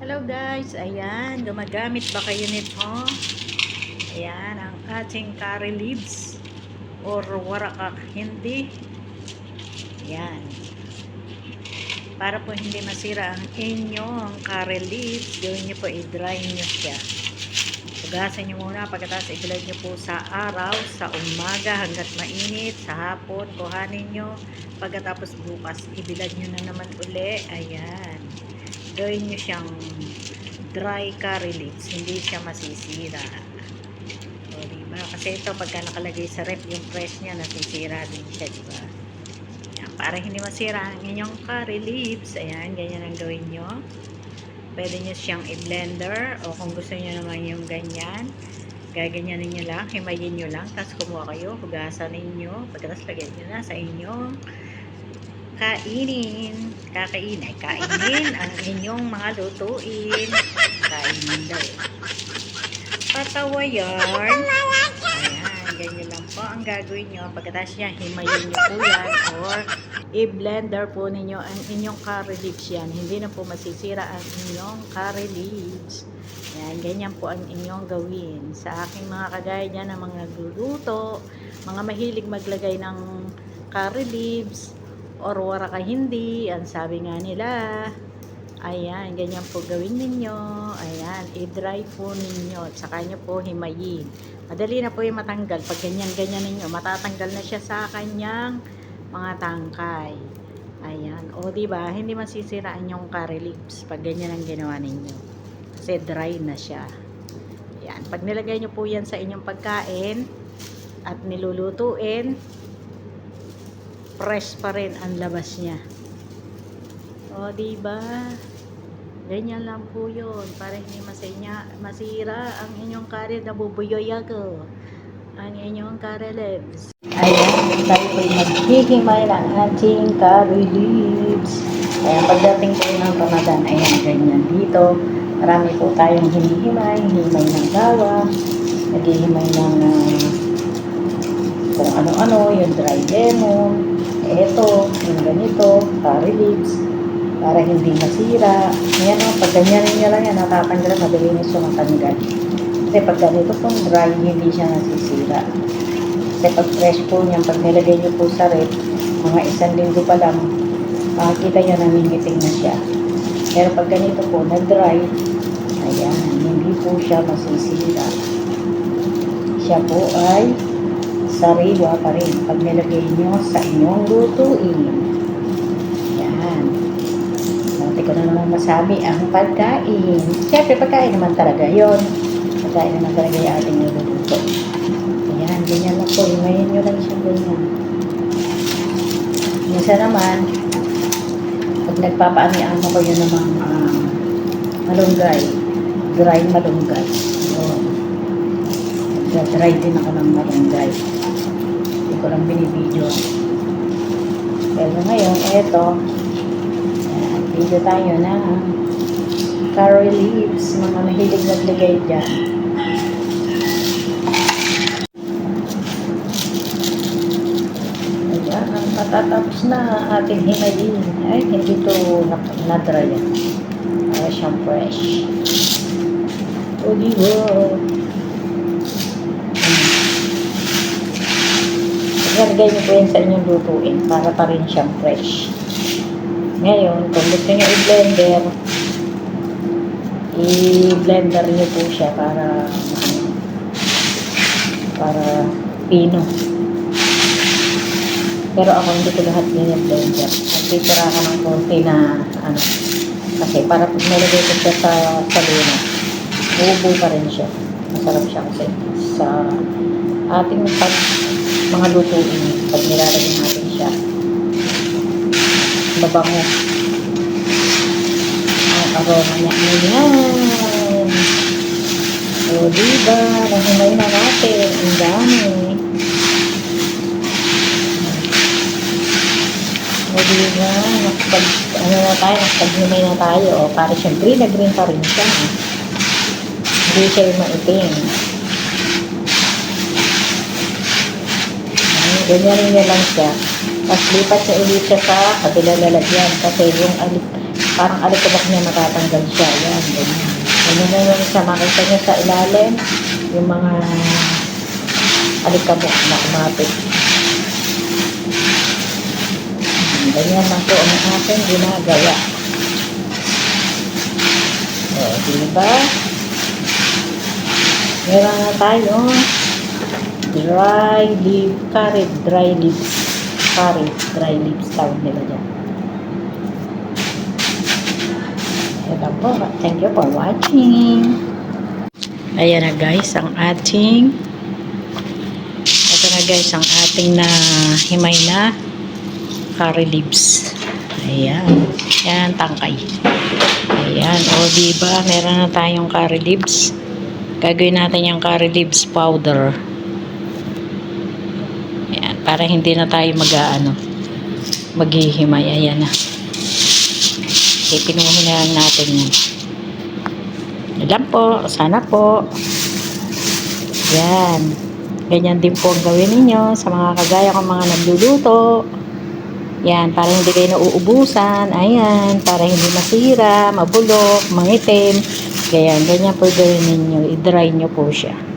Hello guys, ayan, gumagamit ba kayo nito? Ayan, ang ating curry leaves or warakak hindi. Ayan. Para po hindi masira ang inyong curry leaves, gawin nyo po, i-dry nyo siya. Hugasan nyo muna, pagkatapos ibilad nyo po sa araw, sa umaga hanggat mainit, sa hapon, kuhanin nyo. Pagkatapos bukas, ibilad nyo na naman uli. Ayan gawin nyo siyang dry curry leaves, hindi siya masisira. O, diba? Kasi ito, pagka nakalagay sa rep, yung fresh niya, nasisira din siya, diba? Yan, para hindi masira ang inyong curry leaves, ayan, ganyan ang gawin nyo. Pwede nyo siyang i-blender, o kung gusto nyo naman yung ganyan, gaganyanin nyo lang, himayin nyo lang, tapos kumuha kayo, hugasan ninyo, pagkatapos lagyan nyo na sa inyong kainin. Kakain ay kainin ang inyong mga lutuin. Kainin daw. Patawa yarn. Ayan, ganyan lang po ang gagawin nyo. Pagkatapos yan, himayin nyo po yan or i-blender po ninyo ang inyong curry leaves yan. Hindi na po masisira ang inyong curry leaves. Yan, ganyan po ang inyong gawin. Sa aking mga kagaya dyan ng mga luluto, mga mahilig maglagay ng curry leaves, or wara ka hindi, ang sabi nga nila, ayan, ganyan po gawin ninyo, ayan, i-dry po ninyo, at saka nyo po himayin. Madali na po yung matanggal, pag ganyan-ganyan ninyo, matatanggal na siya sa kanyang mga tangkay. Ayan, o di ba hindi masisiraan yung curry leaves pag ganyan ang ginawa ninyo. Kasi dry na siya. Ayan, pag nilagay nyo po yan sa inyong pagkain, at nilulutuin, fresh pa rin ang labas niya. O, di ba? Ganyan lang po yun. Para hindi masaya, masira ang inyong curry na bubuyoy ako. Ang inyong leaves. Ayan, tayo po maghihimay ng ating curry leaves. Ayan, pagdating po ng Ramadan, ayan, ganyan. Dito, marami po tayong hinihimay. Himay ng gawa. Naghihimay ng uh, kung ano-ano, yung dry lemon, eto, yung ganito, curry leaves, para hindi masira. Yan o, pag ganyanin nyo lang yan, natatanggal, nyo siya matanggal. Kasi pag ganito pong dry, hindi siya nasisira. Kasi pag fresh po niyan, pag nilagay nyo po sa rep, mga isang linggo pa lang, makikita nyo namingiting na siya. Pero pag ganito po, na-dry, ayan, hindi po siya masisira. Siya po ay sariwa pa rin pag nilagay nyo sa inyong lutuin. Yan. Hindi ko na naman masabi ang pagkain. Siyempre, pagkain naman talaga yon Pagkain naman talaga yung ating niluluto. Ayan, ganyan lang po. Ngayon nyo lang siya ganyan. Minsan naman, pag nagpapaani ang ako yun namang uh, malunggay, dry malunggay. Yun. Nag-dry din ako ng malunggay ko lang binibideo. Pero ngayon, eto, ayan, video tayo na curry leaves, mga mahilig naglagay dyan. Ayan, ang na ating himayin. Ay, hindi to na-dry yan. Para siyang fresh. O, di Ilalagay niyo po yan sa inyong lutuin para pa rin siyang fresh. Ngayon, kung gusto niyo i-blender, i-blender niyo po siya para para pino. Pero ako hindi ko lahat nila-blender. Nagtitira ka ng konti na ano, kasi para pag nilagay ko siya sa, sa luna, buubo pa rin siya. Masarap siya kasi sa ating pag mga lutuin pag nilalagay natin siya. Mabango. Ang aroma niya. Ayan. O, diba? Nahimay na natin. Ang dami. O, diba? Nakapag, ano na tayo, nakapag-himay na tayo. O, para siyang green na green pa rin siya. Hindi siya yung maitim. Ganyanin niya lang siya. Tapos lipat niya ulit siya sa kabilang lalagyan. Kasi yung alit, parang alikabok niya natatanggal siya. Yan, ganyan. Ganyan na lang siya. Makita niya sa ilalim yung mga alikabok na kumapit. Ganyan lang po ang aking ginagawa. O, diba? Meron na tayo dry leaf curry, dry leaves curry, dry leaves tawag nila dyan. Ito po. Thank you for watching. Ayan na guys, ang ating ito na guys, ang ating na himay na curry leaves. Ayan. Ayan, tangkay. Ayan. O, diba? Meron na tayong curry leaves. Gagawin natin yung curry leaves powder. Para hindi na tayo mag-ano maghihimay. Ayan na. Ipinuhin na lang natin yan. Yan po. Sana po. Yan. Ganyan din po ang gawin ninyo sa mga kagaya kong mga nagluluto. Yan, para hindi kayo nauubusan. Ayan, para hindi masira, mabulok, mangitim. Ganyan, ganyan po gawin ninyo. I-dry nyo po siya.